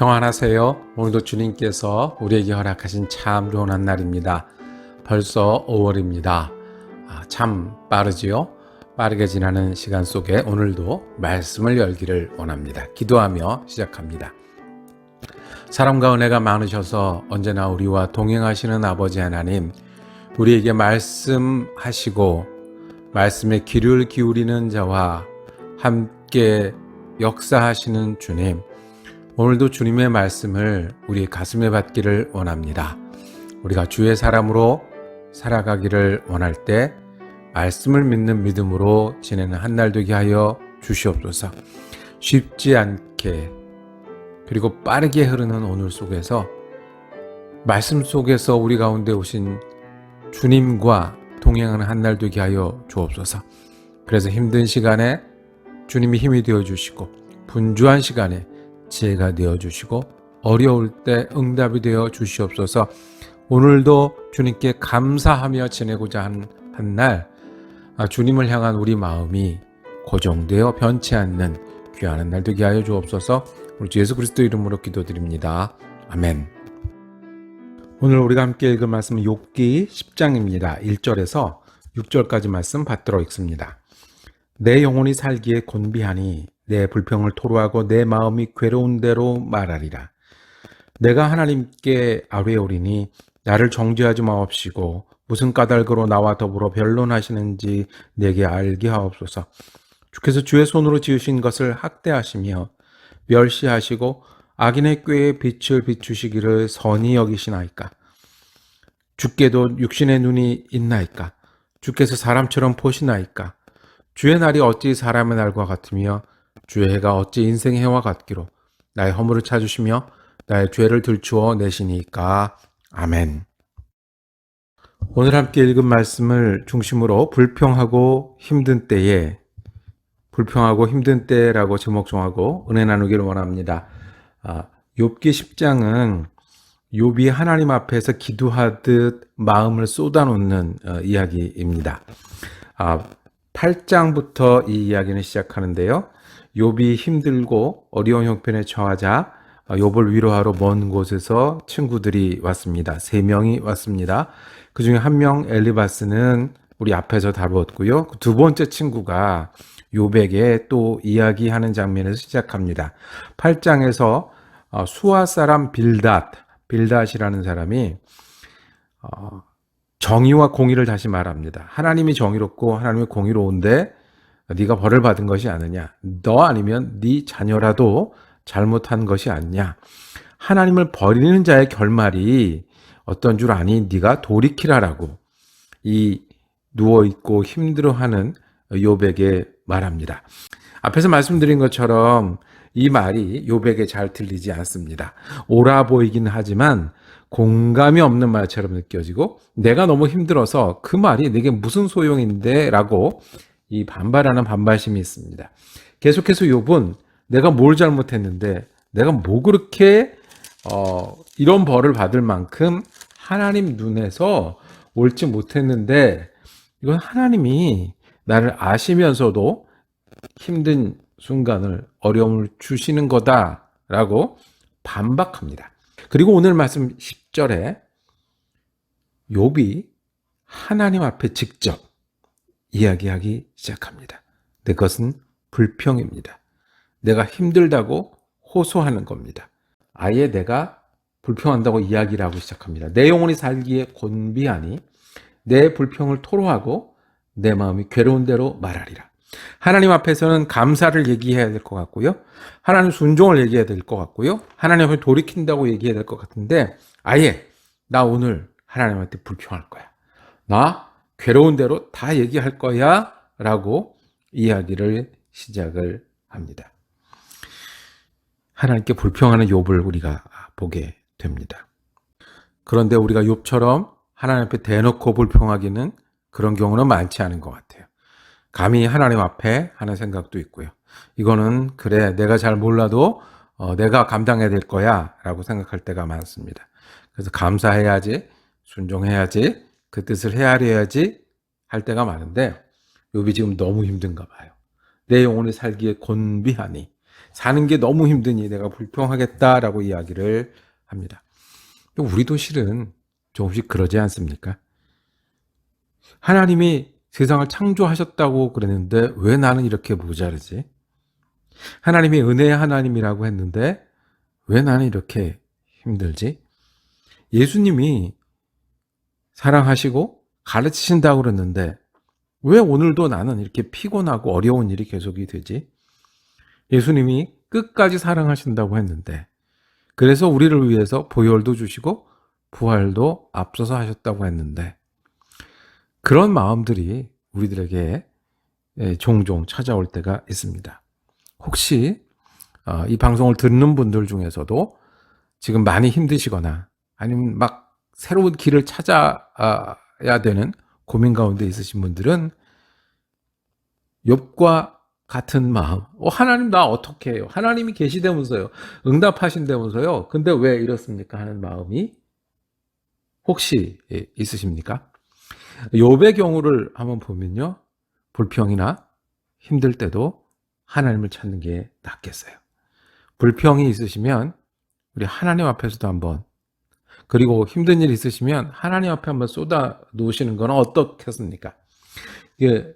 평안하세요. 오늘도 주님께서 우리에게 허락하신 참 좋은 한 날입니다. 벌써 5월입니다. 아, 참 빠르지요? 빠르게 지나는 시간 속에 오늘도 말씀을 열기를 원합니다. 기도하며 시작합니다. 사랑과 은혜가 많으셔서 언제나 우리와 동행하시는 아버지 하나님, 우리에게 말씀하시고 말씀에 귀를 기울이는 자와 함께 역사하시는 주님, 오늘도 주님의 말씀을 우리 가슴에 받기를 원합니다. 우리가 주의 사람으로 살아가기를 원할 때 말씀을 믿는 믿음으로 지내는 한 날 되게 하여 주시옵소서. 쉽지 않게 그리고 빠르게 흐르는 오늘 속에서 말씀 속에서 우리 가운데 오신 주님과 동행하는 한 날 되게 하여 주옵소서. 그래서 힘든 시간에 주님이 힘이 되어 주시고 분주한 시간에 지혜가 되어 주시고 어려울 때 응답이 되어 주시옵소서. 오늘도 주님께 감사하며 지내고자 한한날 아, 주님을 향한 우리 마음이 고정되어 변치 않는 귀한 날 되게 하여 주옵소서. 우리 주 예수 그리스도 이름으로 기도드립니다. 아멘. 오늘 우리가 함께 읽을 말씀은 욥기 10장입니다. 1절에서 6절까지 말씀 받들어 읽습니다. 내 영혼이 살기에 곤비하니 내 불평을 토로하고 내 마음이 괴로운 대로 말하리라. 내가 하나님께 아뢰오리니 나를 정죄하지 마옵시고 무슨 까닭으로 나와 더불어 변론하시는지 내게 알게 하옵소서. 주께서 주의 손으로 지으신 것을 학대하시며 멸시하시고 악인의 꾀에 빛을 비추시기를 선히 여기시나이까. 주께도 육신의 눈이 있나이까. 주께서 사람처럼 보시나이까. 주의 날이 어찌 사람의 날과 같으며 주의 해가 어찌 인생의 해와 같기로 나의 허물을 찾으시며 나의 죄를 들추어 내시니까. 아멘. 오늘 함께 읽은 말씀을 중심으로 불평하고 힘든 때에 불평하고 힘든 때라고 제목 정하고 은혜 나누기를 원합니다. 아, 욥기 10장은 욥이 하나님 앞에서 기도하듯 마음을 쏟아놓는 어, 이야기입니다. 아, 8장부터 이 이야기는 시작하는데요. 욥이 힘들고 어려운 형편에 처하자 어, 욥을 위로하러 먼 곳에서 친구들이 왔습니다. 세 명이 왔습니다. 그 중에 한 명 엘리바스는 우리 앞에서 다루었고요. 그두 번째 친구가 욥에게 또 이야기하는 장면에서 시작합니다. 8장에서 어, 수아 사람 빌닷, 빌닷이라는 사람이 어, 정의와 공의를 다시 말합니다. 하나님이 정의롭고 하나님이 공의로운데 네가 벌을 받은 것이 아니냐? 너 아니면 네 자녀라도 잘못한 것이 아니냐? 하나님을 버리는 자의 결말이 어떤 줄 아니? 네가 돌이키라라고 이 누워 있고 힘들어하는 욥에게 말합니다. 앞에서 말씀드린 것처럼 이 말이 욥에게 잘 들리지 않습니다. 옳아 보이긴 하지만 공감이 없는 말처럼 느껴지고 내가 너무 힘들어서 그 말이 내게 무슨 소용인데 라고 이 반발하는 반발심이 있습니다. 계속해서 욥은 내가 뭘 잘못했는데 내가 뭐 그렇게 어, 이런 벌을 받을 만큼 하나님 눈에서 옳지 못했는데 이건 하나님이 나를 아시면서도 힘든 순간을 어려움을 주시는 거다라고 반박합니다. 그리고 오늘 말씀 10절에 욥이 하나님 앞에 직접 이야기하기 시작합니다. 내 것은 불평입니다. 내가 힘들다고 호소하는 겁니다. 아예 내가 불평한다고 이야기를 하고 시작합니다. 내 영혼이 살기에 곤비하니 내 불평을 토로하고 내 마음이 괴로운 대로 말하리라. 하나님 앞에서는 감사를 얘기해야 될 것 같고요. 하나님 순종을 얘기해야 될 것 같고요. 하나님 앞에 돌이킨다고 얘기해야 될 것 같은데 아예 나 오늘 하나님한테 불평할 거야. 나 괴로운 대로 다 얘기할 거야 라고 이야기를 시작을 합니다. 하나님께 불평하는 욥을 우리가 보게 됩니다. 그런데 우리가 욥처럼 하나님 앞에 대놓고 불평하기는 그런 경우는 많지 않은 것 같아요. 감히 하나님 앞에 하는 생각도 있고요. 이거는 그래 내가 잘 몰라도 어, 내가 감당해야 될 거야 라고 생각할 때가 많습니다. 그래서 감사해야지 순종해야지 그 뜻을 헤아려야지 할 때가 많은데 욥이 지금 너무 힘든가 봐요. 내 영혼이 살기에 곤비하니 사는 게 너무 힘드니 내가 불평하겠다라고 이야기를 합니다. 우리도 실은 조금씩 그러지 않습니까? 하나님이 세상을 창조하셨다고 그랬는데 왜 나는 이렇게 모자르지? 하나님이 은혜의 하나님이라고 했는데 왜 나는 이렇게 힘들지? 예수님이 사랑하시고 가르치신다고 그랬는데 왜 오늘도 나는 이렇게 피곤하고 어려운 일이 계속이 되지? 예수님이 끝까지 사랑하신다고 했는데 그래서 우리를 위해서 보혈도 주시고 부활도 앞서서 하셨다고 했는데 그런 마음들이 우리들에게 예, 종종 찾아올 때가 있습니다. 혹시 어, 이 방송을 듣는 분들 중에서도 지금 많이 힘드시거나 아니면 막 새로운 길을 찾아야 되는 고민 가운데 있으신 분들은 욥과 같은 마음. 어, 하나님 나 어떻게 해요? 하나님이 계시다면서요. 응답하신다면서요. 근데 왜 이렇습니까? 하는 마음이 혹시 예, 있으십니까? 욥의 경우를 한번 보면요. 불평이나 힘들 때도 하나님을 찾는 게 낫겠어요. 불평이 있으시면 우리 하나님 앞에서도 한번 그리고 힘든 일 있으시면 하나님 앞에 한번 쏟아 놓으시는 건 어떻겠습니까? 이게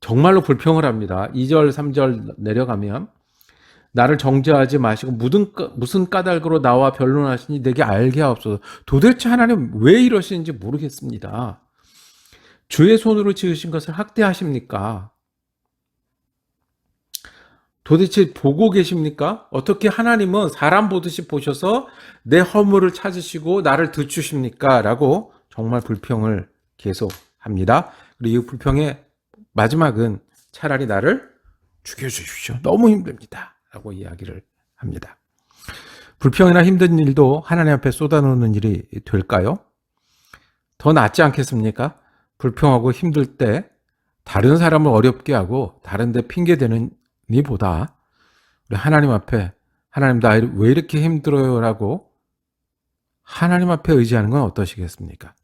정말로 불평을 합니다. 2절, 3절 내려가면 나를 정죄하지 마시고 무슨, 까- 무슨 까닭으로 나와 변론하시니 내게 알게 하옵소서. 도대체 하나님 왜 이러시는지 모르겠습니다. 주의 손으로 지으신 것을 학대하십니까? 도대체 보고 계십니까? 어떻게 하나님은 사람 보듯이 보셔서 내 허물을 찾으시고 나를 듣추십니까? 라고 정말 불평을 계속 합니다. 그리고 이 불평의 마지막은 차라리 나를 죽여주십시오. 너무 힘듭니다. 라고 이야기를 합니다. 불평이나 힘든 일도 하나님 앞에 쏟아놓는 일이 될까요? 더 낫지 않겠습니까? 불평하고 힘들 때 다른 사람을 어렵게 하고 다른 데 핑계대는 이보다 우리 하나님 앞에 하나님 나 왜 이렇게 힘들어요라고 하나님 앞에 의지하는 건 어떠시겠습니까?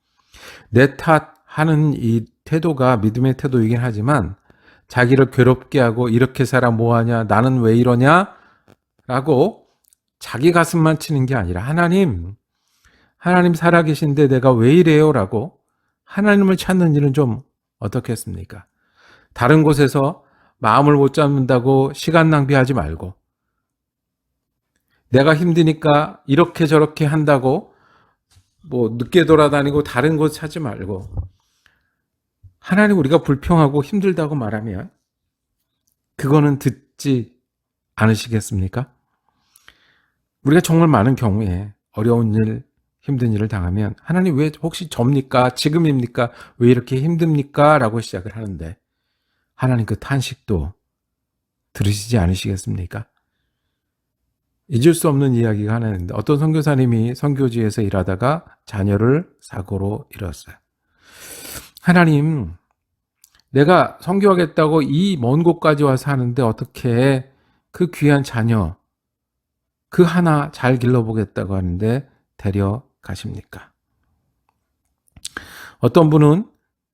내 탓 하는 이 태도가 믿음의 태도이긴 하지만 자기를 괴롭게 하고 이렇게 살아 뭐하냐 나는 왜 이러냐 라고 자기 가슴만 치는 게 아니라 하나님 하나님 살아계신데 내가 왜 이래요 라고 하나님을 찾는 일은 좀 어떻겠습니까? 다른 곳에서 마음을 못 잡는다고 시간 낭비하지 말고 내가 힘드니까 이렇게 저렇게 한다고 뭐 늦게 돌아다니고 다른 곳 찾지 말고 하나님 우리가 불평하고 힘들다고 말하면 그거는 듣지 않으시겠습니까? 우리가 정말 많은 경우에 어려운 일, 힘든 일을 당하면 하나님 왜 혹시 접니까? 지금입니까? 왜 이렇게 힘듭니까? 라고 시작을 하는데 하나님 그 탄식도 들으시지 않으시겠습니까? 잊을 수 없는 이야기가 하나 있는데 어떤 선교사님이 선교지에서 일하다가 자녀를 사고로 잃었어요. 하나님, 내가 선교하겠다고 이 먼 곳까지 와서 하는데 어떻게 그 귀한 자녀 그 하나 잘 길러보겠다고 하는데 데려가십니까? 어떤 분은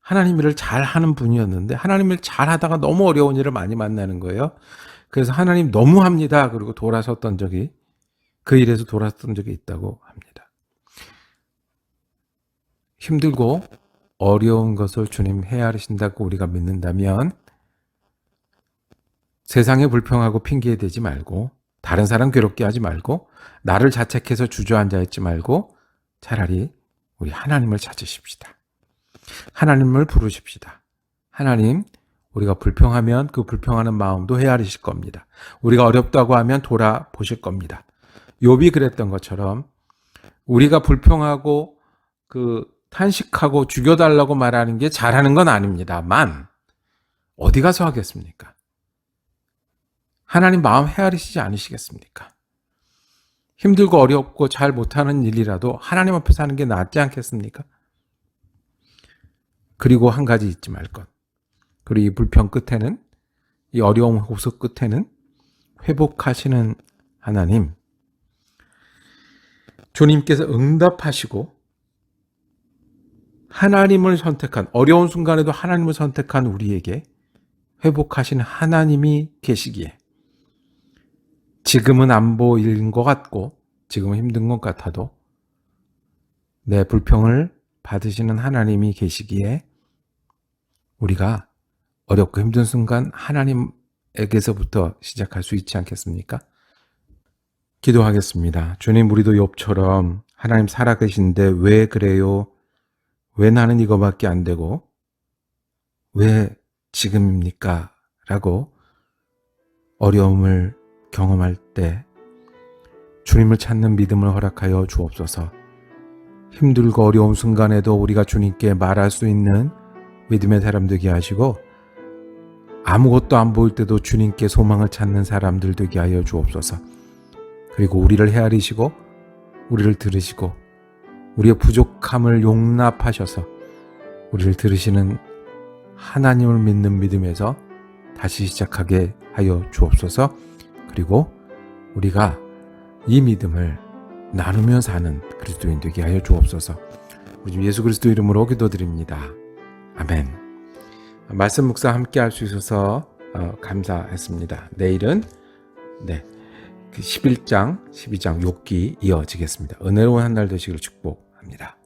하나님 일을 잘 하는 분이었는데 하나님 일잘 하다가 너무 어려운 일을 많이 만나는 거예요. 그래서 하나님 너무 합니다. 그리고 돌아섰던 적이 그 일에서 돌아섰던 적이 있다고 합니다. 힘들고 어려운 것을 주님 헤아리신다고 우리가 믿는다면 세상에 불평하고 핑계 대지 말고 다른 사람 괴롭게 하지 말고 나를 자책해서 주저앉아 있지 말고 차라리 우리 하나님을 찾으십시다. 하나님을 부르십시다. 하나님, 우리가 불평하면 그 불평하는 마음도 헤아리실 겁니다. 우리가 어렵다고 하면 돌아보실 겁니다. 욥이 그랬던 것처럼 우리가 불평하고 그 탄식하고 죽여달라고 말하는 게 잘하는 건 아닙니다만 어디 가서 하겠습니까? 하나님 마음 헤아리시지 않으시겠습니까? 힘들고 어렵고 잘 못하는 일이라도 하나님 앞에서 하는 게 낫지 않겠습니까? 그리고 한 가지 잊지 말 것. 그리고 이 불평 끝에는 이 어려움 호소 끝에는 회복하시는 하나님 주님께서 응답하시고 하나님을 선택한 어려운 순간에도 하나님을 선택한 우리에게 회복하시는 하나님이 계시기에 지금은 안 보이는 것 같고, 지금은 힘든 것 같아도, 내 불평을 받으시는 하나님이 계시기에, 우리가 어렵고 힘든 순간 하나님에게서부터 시작할 수 있지 않겠습니까? 기도하겠습니다. 주님, 우리도 욥처럼 하나님 살아계신데 왜 그래요? 왜 나는 이거밖에 안 되고, 왜 지금입니까? 라고 어려움을 경험할 때 주님을 찾는 믿음을 허락하여 주옵소서. 힘들고 어려운 순간에도 우리가 주님께 말할 수 있는 믿음의 사람 되게 하시고 아무것도 안 보일 때도 주님께 소망을 찾는 사람들 되게 하여 주옵소서. 그리고 우리를 헤아리시고 우리를 들으시고 우리의 부족함을 용납하셔서 우리를 들으시는 하나님을 믿는 믿음에서 다시 시작하게 하여 주옵소서. 그리고 우리가 이 믿음을 나누며 사는 그리스도인 되게 하여 주옵소서. 우리 주 예수 그리스도 이름으로 기도드립니다. 아멘. 말씀 묵상 함께 할 수 있어서 어, 감사했습니다. 내일은 네. 그 11장, 12장 욕기 이어지겠습니다. 은혜로운 한 날 되시길 축복합니다.